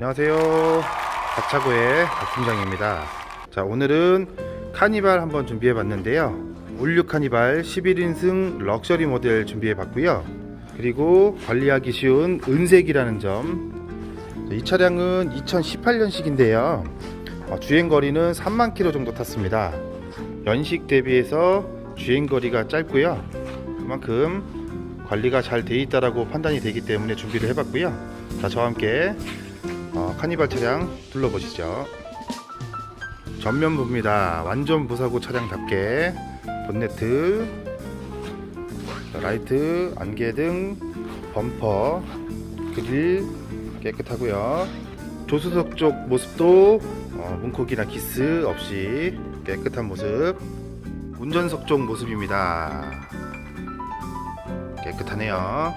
안녕하세요. 박차고의 박팀장입니다. 자, 오늘은 카니발 한번 준비해 봤는데요. 올류 카니발 11인승 럭셔리 모델 준비해 봤고요. 그리고 관리하기 쉬운 은색이라는 점. 이 차량은 2018년식인데요. 어, 주행 거리는 3만 킬로 정도 탔습니다. 연식 대비해서 주행 거리가 짧고요. 그만큼 관리가 잘 돼 있다라고 판단이 되기 때문에 준비를 해봤고요. 자, 저와 함께 어, 카니발 차량 둘러보시죠. 전면부입니다. 완전 무사고 차량답게 본네트, 자, 라이트, 안개등, 범퍼, 그릴 깨끗하고요. 조수석 쪽 모습도 어, 문콕이나 기스 없이 깨끗한 모습. 운전석 쪽 모습입니다. 깨끗하네요.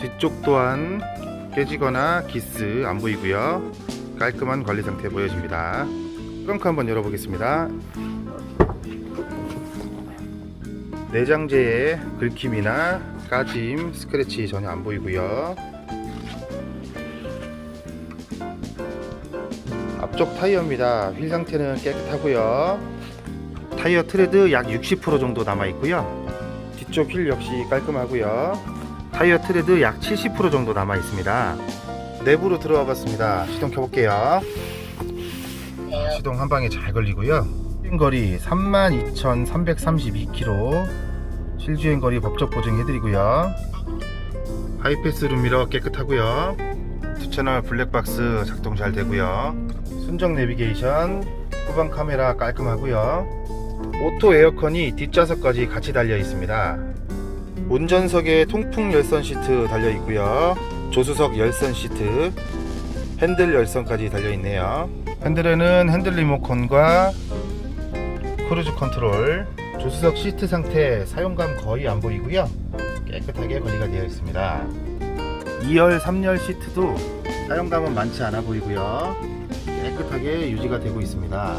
뒤쪽 또한 깨지거나 기스 안 보이고요. 깔끔한 관리 상태 보여집니다. 트렁크 한번 열어보겠습니다. 내장재에 긁힘이나 까짐, 스크래치 전혀 안 보이고요. 앞쪽 타이어입니다. 휠 상태는 깨끗하고요. 타이어 트레드 약 60% 정도 남아 있고요. 뒤쪽 휠 역시 깔끔하고요. 타이어 트레드 약 70% 정도 남아 있습니다. 내부로 들어와 봤습니다. 시동 켜볼게요. 시동 한 방에 잘 걸리고요. 주행 거리 32,332km. 실주행 거리 법적 보증해드리고요. 하이패스 룸미러 깨끗하고요. 두 채널 블랙박스 작동 잘 되고요. 순정 내비게이션, 후방 카메라 깔끔하고요. 오토 에어컨이 뒷좌석까지 같이 달려 있습니다. 운전석에 통풍 열선 시트 달려 있고요. 조수석 열선 시트, 핸들 열선까지 달려 있네요. 핸들에는 핸들 리모컨과 크루즈 컨트롤, 조수석 시트 상태 사용감 거의 안 보이고요. 깨끗하게 관리가 되어 있습니다. 2열, 3열 시트도 사용감은 많지 않아 보이고요. 깨끗하게 유지가 되고 있습니다.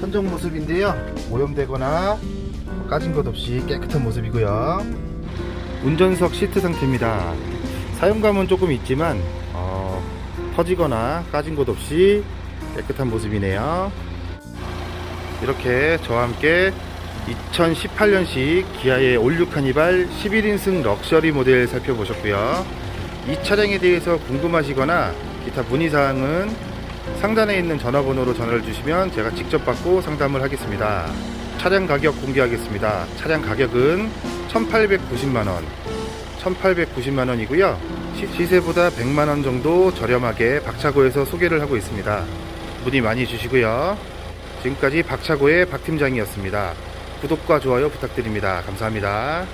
천정 모습인데요. 오염되거나 까진 것 없이 깨끗한 모습이고요. 운전석 시트 상태입니다. 사용감은 조금 있지만 어, 터지거나 까진 것 없이 깨끗한 모습이네요. 이렇게 저와 함께 2018년식 기아의 올류 카니발 11인승 럭셔리 모델 살펴보셨고요. 이 차량에 대해서 궁금하시거나 기타 문의사항은 상단에 있는 전화번호로 전화를 주시면 제가 직접 받고 상담을 하겠습니다. 차량 가격 공개하겠습니다. 차량 가격은 1890만원, 1890만원이고요. 시세보다 100만원 정도 저렴하게 박차고에서 소개를 하고 있습니다. 문의 많이 주시고요. 지금까지 박차고의 박팀장이었습니다. 구독과 좋아요 부탁드립니다. 감사합니다.